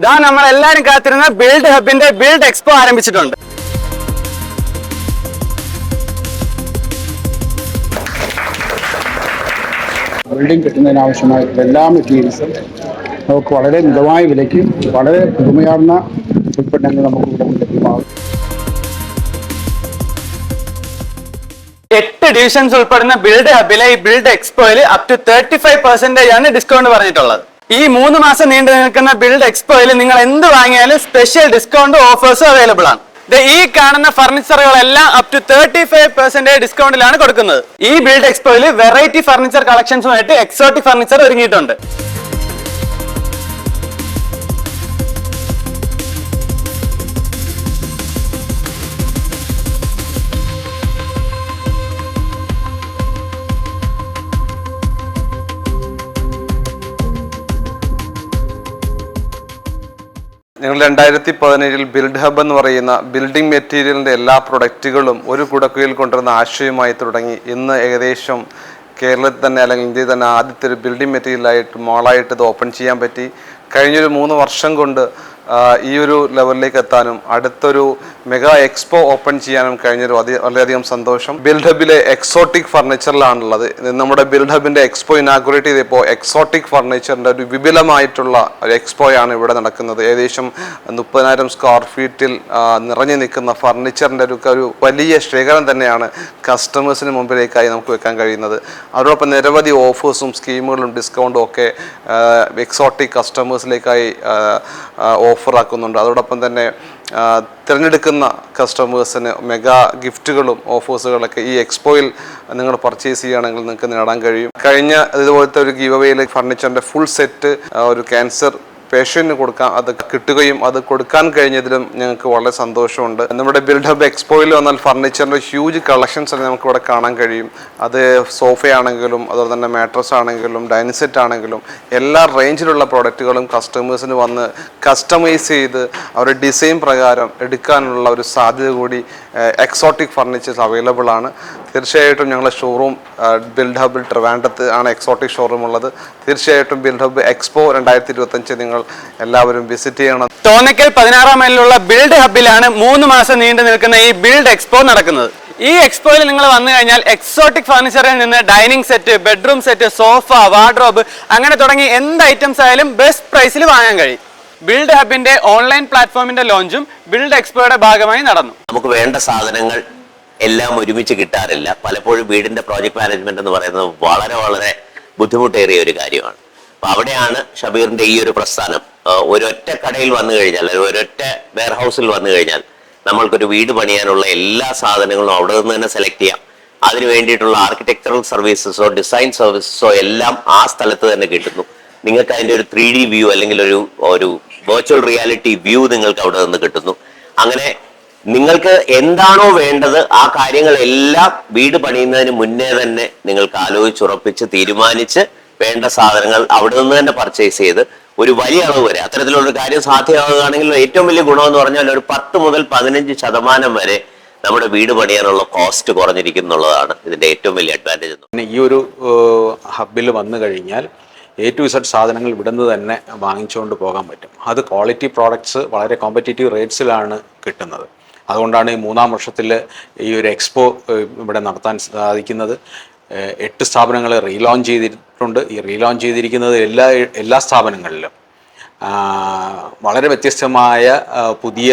ഇതാ നമ്മൾ എല്ലാവരും കാത്തിരുന്ന ബിൽഡ് ഹബിന്റെ ബിൽഡ് എക്സ്പോ ആരംഭിച്ചിട്ടുണ്ട്. ബിൽഡിംഗ് കിട്ടുന്നതിനാവശ്യമായ എല്ലാ മെറ്റീരിയൽസും നമുക്ക് വളരെ മിതമായ വിലയ്ക്ക് വളരെ പുതുമയാർന്ന ഉൽപ്പന്നങ്ങൾ നമുക്ക് ഇവിടെ ലഭ്യമാകും. എട്ട് ഡിവിഷൻസ് ഉൾപ്പെടുന്ന ബിൽഡ് ഹബിലെ ഈ build എക്സ്പോയിൽ up to thirty five percentage ആണ് ഡിസ്കൗണ്ട് പറഞ്ഞിട്ടുള്ളത്. ഈ മൂന്ന് മാസം നീണ്ടു നിൽക്കുന്ന ബിൽഡ് എക്സ്പോയിൽ നിങ്ങൾ എന്ത് വാങ്ങിയാലും സ്പെഷ്യൽ ഡിസ്കൗണ്ട് ഓഫേഴ്സും അവൈലബിൾ ആണ്. ഈ കാണുന്ന ഫർണിച്ചറുകളെല്ലാം up to thirty five percentage ഡിസ്കൗണ്ടിലാണ് കൊടുക്കുന്നത്. ഈ ബിൽഡ് എക്സ്പോയിൽ വെറൈറ്റി ഫർണിച്ചർ കളക്ഷൻസുമായിട്ട് എക്സോട്ടിക് ഫർണിച്ചർ ഒരുങ്ങിയിട്ടുണ്ട്. ഞങ്ങൾ രണ്ടായിരത്തി പതിനേഴിൽ ബിൽഡ് ഹബ് എന്ന് പറയുന്ന ബിൽഡിംഗ് മെറ്റീരിയലിന്റെ എല്ലാ പ്രൊഡക്റ്റുകളും ഒരു കുടക്കയിൽ കൊണ്ടുവരുന്ന ആശയമായി തുടങ്ങി. ഇന്ന് ഏകദേശം കേരളത്തിൽ തന്നെ അല്ലെങ്കിൽ ഇന്ത്യയിൽ തന്നെ ആദ്യത്തെ ഒരു ബിൽഡിംഗ് മെറ്റീരിയലായിട്ട് മോളായിട്ട് ഇത് ഓപ്പൺ ചെയ്യാൻ പറ്റി. കഴിഞ്ഞൊരു മൂന്ന് വർഷം കൊണ്ട് ഈ ഒരു ലെവലിലേക്ക് എത്താനും അടുത്തൊരു മെഗാ എക്സ്പോ ഓപ്പൺ ചെയ്യാനും കഴിഞ്ഞൊരു വളരെയധികം സന്തോഷം. ബിൽഡ് ഹബിലെ എക്സോട്ടിക് ഫർണിച്ചറിലാണുള്ളത് നമ്മുടെ ബിൽഡ് ഹബിന്റെ എക്സ്പോ ഇനാഗുറേറ്റ് ചെയ്തപ്പോൾ എക്സോട്ടിക് ഫർണിച്ചറിന്റെ ഒരു വിപുലമായിട്ടുള്ള ഒരു എക്സ്പോയാണ് ഇവിടെ നടക്കുന്നത്. ഏകദേശം മുപ്പതിനായിരം സ്ക്വയർ ഫീറ്റിൽ നിറഞ്ഞു നിൽക്കുന്ന ഫർണിച്ചറിന്റെ ഒരു ഒരു വലിയ ശേഖരം തന്നെയാണ് കസ്റ്റമേഴ്സിന് മുമ്പിലേക്കായി നമുക്ക് വെക്കാൻ കഴിയുന്നത്. അതോടൊപ്പം നിരവധി ഓഫേഴ്സും സ്കീമുകളും ഡിസ്കൗണ്ടും ഒക്കെ എക്സോട്ടിക് കസ്റ്റമേഴ്സിലേക്കായി ഓഫർ ആക്കുന്നുണ്ട് അതോടൊപ്പം തന്നെ തിരഞ്ഞെടുക്കുന്ന കസ്റ്റമേഴ്സിന് മെഗാ ഗിഫ്റ്റുകളും ഓഫേഴ്സുകളൊക്കെ ഈ എക്സ്പോയിൽ നിങ്ങൾ പർച്ചേസ് ചെയ്യുകയാണെങ്കിൽ നിങ്ങൾക്ക് നേടാൻ കഴിയും. കഴിഞ്ഞ ഇതുപോലത്തെ ഒരു ഗീവ് ഫർണിച്ചറിന്റെ ഫുൾ സെറ്റ് ഒരു ക്യാൻസർ പേഷ്യന്റിന് കൊടുക്കാൻ അത് കിട്ടുകയും അത് കൊടുക്കാൻ കഴിഞ്ഞതിലും ഞങ്ങൾക്ക് വളരെ സന്തോഷമുണ്ട്. നമ്മുടെ ബിൽഡ് ഹബ് എക്സ്പോയിൽ വന്നാൽ ഫർണിച്ചറിന്റെ ഹ്യൂജ് കളക്ഷൻസ് നമുക്ക് ഇവിടെ കാണാൻ കഴിയും. അത് സോഫയാണെങ്കിലും അതുപോലെ തന്നെ മാട്രസ് ആണെങ്കിലും ഡൈനിങ് സെറ്റ് ആണെങ്കിലും എല്ലാ റേഞ്ചിലുള്ള പ്രോഡക്റ്റുകളും കസ്റ്റമേഴ്സിന് വന്ന് കസ്റ്റമൈസ് ചെയ്ത് അവരുടെ ഡിസൈൻ പ്രകാരം എടുക്കാനുള്ള ഒരു സാധ്യത കൂടി എക്സോട്ടിക് ഫർണിച്ചേഴ്സ് അവൈലബിൾ ആണ്. തീർച്ചയായിട്ടും ഞങ്ങളുടെ ഷോറൂം ബിൽഡ് ഹബിൽ ട്രിവാൻഡത്ത് ആണ് എക്സോട്ടിക് ഷോറൂം ഉള്ളത്. തീർച്ചയായിട്ടും ബിൽഡ് ഹബ് എക്സ്പോ രണ്ടായിരത്തി ഇരുപത്തഞ്ച് നിങ്ങൾ എല്ലാവരും വിസിറ്റ് ചെയ്യണം. തോന്നക്കൽ പതിനാറാം മൈലിലുള്ള ബിൽഡ് ഹബിലാണ് മൂന്ന് മാസം നീണ്ടു നിൽക്കുന്ന ഈ ബിൽഡ് എക്സ്പോ നടക്കുന്നത്. ഈ എക്സ്പോയിൽ നിങ്ങൾ വന്നു കഴിഞ്ഞാൽ എക്സോട്ടിക് ഫർണിച്ചറിൽ നിന്ന് dining set bedroom set sofa wardrobe അങ്ങനെ തുടങ്ങി എന്ത് ഐറ്റംസ് ആയാലും ബെസ്റ്റ് പ്രൈസിൽ വാങ്ങാൻ കഴിയും. ബിൽഡ് ഹബിന്റെ ഓൺലൈൻ പ്ലാറ്റ്ഫോമിന്റെ ലോഞ്ചും ബിൽഡ് എക്സ്പോയുടെ ഭാഗമായി നടന്നു. നമുക്ക് വേണ്ട സാധനങ്ങൾ എല്ലാം ഒരുമിച്ച് കിട്ടാറില്ല. പലപ്പോഴും വീടിന്റെ പ്രോജക്ട് മാനേജ്മെന്റ് എന്ന് പറയുന്നത് വളരെ വളരെ ബുദ്ധിമുട്ടേറിയ ഒരു കാര്യമാണ്. അപ്പൊ അവിടെയാണ് ഷബീറിന്റെ ഈ ഒരു പ്രസ്ഥാനം. ഒരൊറ്റ കടയിൽ വന്നു കഴിഞ്ഞാൽ ഒരൊറ്റ വെയർഹൗസിൽ വന്നു കഴിഞ്ഞാൽ നമ്മൾക്കൊരു വീട് പണിയാനുള്ള എല്ലാ സാധനങ്ങളും അവിടെ നിന്ന് തന്നെ സെലക്ട് ചെയ്യാം. അതിന് വേണ്ടിയിട്ടുള്ള ആർക്കിടെക്ചറൽ സർവീസസോ ഡിസൈൻ സർവീസസോ എല്ലാം ആ സ്ഥലത്ത് തന്നെ കിട്ടുന്നു. നിങ്ങൾക്ക് അതിന്റെ ഒരു ത്രീ ഡി വ്യൂ അല്ലെങ്കിൽ ഒരു ഒരു വെർച്വൽ റിയാലിറ്റി വ്യൂ നിങ്ങൾക്ക് അവിടെ നിന്ന് കിട്ടുന്നു. അങ്ങനെ നിങ്ങൾക്ക് എന്താണോ വേണ്ടത് ആ കാര്യങ്ങളെല്ലാം വീട് പണിയുന്നതിന് മുന്നേ തന്നെ നിങ്ങൾക്ക് ആലോചിച്ചുറപ്പിച്ച് തീരുമാനിച്ച് വേണ്ട സാധനങ്ങൾ അവിടെ നിന്ന് തന്നെ പർച്ചേസ് ചെയ്ത് ഒരു വലിയ അളവ് വരെ അത്തരത്തിലുള്ള ഒരു കാര്യം സാധ്യമാവുകയാണെങ്കിൽ ഏറ്റവും വലിയ ഗുണം എന്ന് പറഞ്ഞാൽ ഒരു പത്ത് മുതൽ പതിനഞ്ച് ശതമാനം വരെ നമ്മുടെ വീട് പണിയാനുള്ള കോസ്റ്റ് കുറഞ്ഞിരിക്കും എന്നുള്ളതാണ് ഇതിന്റെ ഏറ്റവും വലിയ അഡ്വാന്റേജ് പിന്നെ ഈ ഒരു ഹബ്ബിൽ വന്നു കഴിഞ്ഞാൽ എ ടു ഇസഡ് സാധനങ്ങൾ ഇവിടുന്ന് തന്നെ വാങ്ങിച്ചുകൊണ്ട് പോകാൻ പറ്റും. അത് ക്വാളിറ്റി പ്രോഡക്ട്സ് വളരെ കോമ്പറ്റേറ്റീവ് റേറ്റ്സിലാണ് കിട്ടുന്നത്. അതുകൊണ്ടാണ് ഈ മൂന്നാം വർഷത്തിൽ ഈ ഒരു എക്സ്പോ ഇവിടെ നടത്താൻ സാധിക്കുന്നത്. എട്ട് സ്ഥാപനങ്ങൾ റീലോഞ്ച് ചെയ്തിട്ടുണ്ട്. ഈ റീലോഞ്ച് ചെയ്തിരിക്കുന്നത് എല്ലാ എല്ലാ സ്ഥാപനങ്ങളിലും. വളരെ വ്യത്യസ്തമായ പുതിയ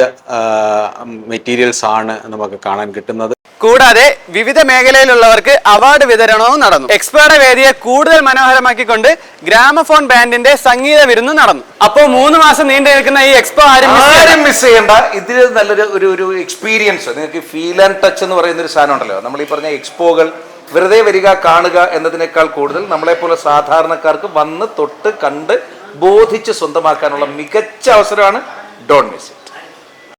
മെറ്റീരിയൽസ് ആണ് നമുക്ക് കാണാൻ കിട്ടുന്നത്. കൂടാതെ വിവിധ മേഖലയിലുള്ളവർക്ക് അവാർഡ് വിതരണവും നടന്നു. എക്സ്പേർട്ട് വേദിയെ കൂടുതൽ മനോഹരമാക്കിക്കൊണ്ട് ഗ്രാമഫോൺ ബാൻഡിന്റെ സംഗീത വിരുന്ന് നടന്നു. അപ്പോൾ മൂന്ന് മാസം നീണ്ടു നിൽക്കുന്ന ഈ എക്സ്പോ ആരും ആരും മിസ് ചെയ്യണ്ട. ഇതിൽ നല്ലൊരു ഒരു ഒരു എക്സ്പീരിയൻസ് നിങ്ങൾക്ക് ഫീൽ ആൻഡ് ടച്ച് എന്ന് പറയുന്ന ഒരു സാധനം ഉണ്ടല്ലോ. നമ്മൾ ഈ പറഞ്ഞ എക്സ്പോകൾ വെറുതെ വരിക കാണുക എന്നതിനേക്കാൾ കൂടുതൽ നമ്മളെപ്പോലെ സാധാരണക്കാർക്ക് വന്ന് തൊട്ട് കണ്ട് ബോധിച്ച് സ്വന്തമാക്കാനുള്ള മികച്ച അവസരമാണ് ഡോൺ മിസ്.